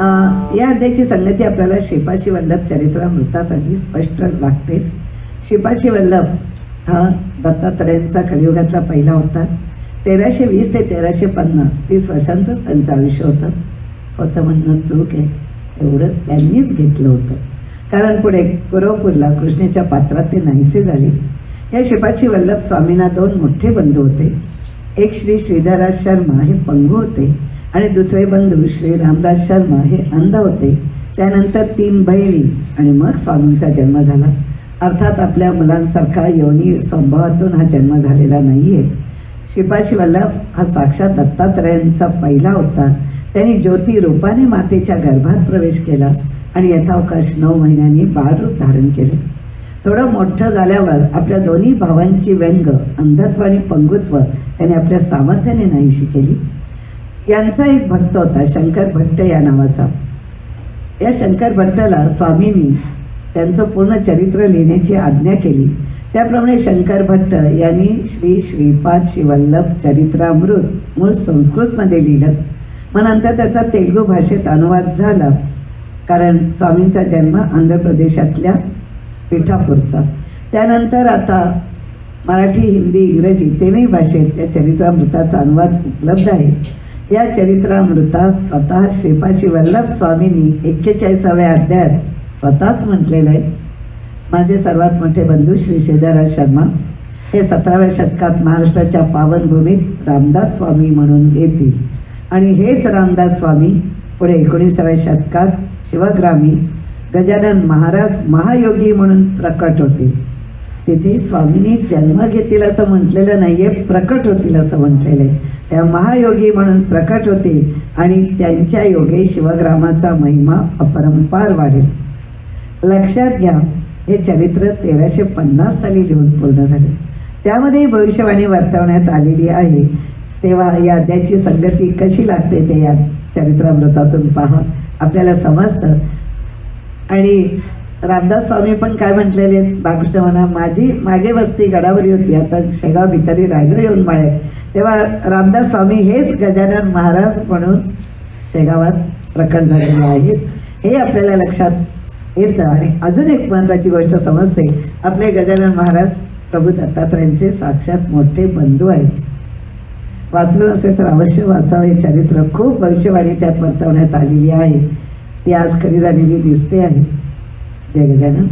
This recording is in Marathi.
या अध्यायाची संगती आपल्याला शेपाची वल्लभ चरित्रामृतात अगदी स्पष्ट लागते. शेपाची वल्लभ हा दत्तात्रयांचा कलियुगातला पहिला होता. तेराशे वीस ते तेराशे पन्नास तीस वर्षांचंच त्यांचं आयुष्य होतं. होतं म्हणणं चूक आहे. एवढंच त्यांनीच घेतलं होतं. कारण पुढे कुरवपूरला कृष्णेच्या पात्रात ते नाहीसे झाले. या शिपाची वल्लभ स्वामींना दोन मोठे बंधू होते. एक श्री श्रीधराज शर्मा हे पंगू होते. आणि दुसरे बंधू श्री रामदास शर्मा हे अंध होते. त्यानंतर तीन बहिणी आणि मग स्वामींचा जन्म झाला. अर्थात आपल्या मुलांसारखा योनी स्वभावातून हा जन्म झालेला नाही आहे शिपाशी वल्लभ हा साक्षात दत्तात्रयांचा पहिला होता. त्यांनी ज्योती रूपाने मातेच्या गर्भात प्रवेश केला आणि यथावकाश नऊ महिन्यांनी बाळरूप धारण केले. थोडं मोठं झाल्यावर आपल्या दोन्ही भावांची व्यंग अंधत्व आणि पंगुत्व त्याने आपल्या सामर्थ्याने नाहीशी केली. यांचा एक भक्त होता शंकर भट्ट या नावाचा. या शंकर भट्टला स्वामींनी त्यांचं पूर्ण चरित्र लिहिण्याची आज्ञा केली. त्याप्रमाणे शंकर भट्ट यांनी श्री श्रीपाद शिवल्लभ चरित्रामृत मूळ संस्कृतमध्ये लिहिलं. मग नंतर त्याचा तेलुगू भाषेत अनुवाद झाला. कारण स्वामींचा जन्म आंध्र प्रदेशातल्या पिठापूरचा. त्यानंतर आता मराठी हिंदी इंग्रजी तीनही भाषेत या चरित्रामृताचा अनुवाद उपलब्ध आहे. या चरित्रामृतात स्वतः श्रीपाची वल्लभ स्वामींनी एक्केचाळीसाव्या अध्यायात स्वतःच म्हटलेलं आहे. माझे सर्वात मोठे बंधू श्री शेजाराज शर्मा हे सतराव्या शतकात महाराष्ट्राच्या पावनभूमीत रामदास स्वामी म्हणून येतील. आणि हेच रामदास स्वामी पुढे एकोणीसाव्या शतकात शिवग्रामी गजानन महाराज महायोगी म्हणून प्रकट होतील. तिथे स्वामींनी जन्म घेतील असं म्हटलेलं नाहीये प्रकट होतील असं म्हटलेलं आहे त्या महायोगी म्हणून प्रकट होते आणि त्यांच्या योगे शिवग्रामाचा महिमा अपरंपार वाढेल. लक्षात घ्या हे चरित्र तेराशे पन्नास साली लिहून पूर्ण झाले. त्यामध्ये भविष्यवाणी वर्तवण्यात आलेली आहे. तेव्हा या संगती कशी लागते ते या चरित्रामृतातून पहा. आपल्याला समजतं. आणि रामदास स्वामी पण काय म्हटलेले? बाळकृष्ण म्हणा माझी मागे वस्ती गडावरी होती. आता शेगाव भिकारी रायगड येऊन माळे तेव्हा रामदास स्वामी हेच गजानन महाराज म्हणून शेगावात प्रकट झालेले आहेत. हे आपल्याला लक्षात येतं आणि अजून एक महत्त्वाची गोष्ट समजते. आपले गजानन महाराज प्रभू दत्तात्रयांचे साक्षात मोठे बंधू आहेत. वाचलं असेल तर अवश्य वाचावं. हे चरित्र खूप भविष्यवाणी त्यात वर्तवण्यात आलेली आहे. ती आज खरी झालेली दिसते आहे. जय गजानन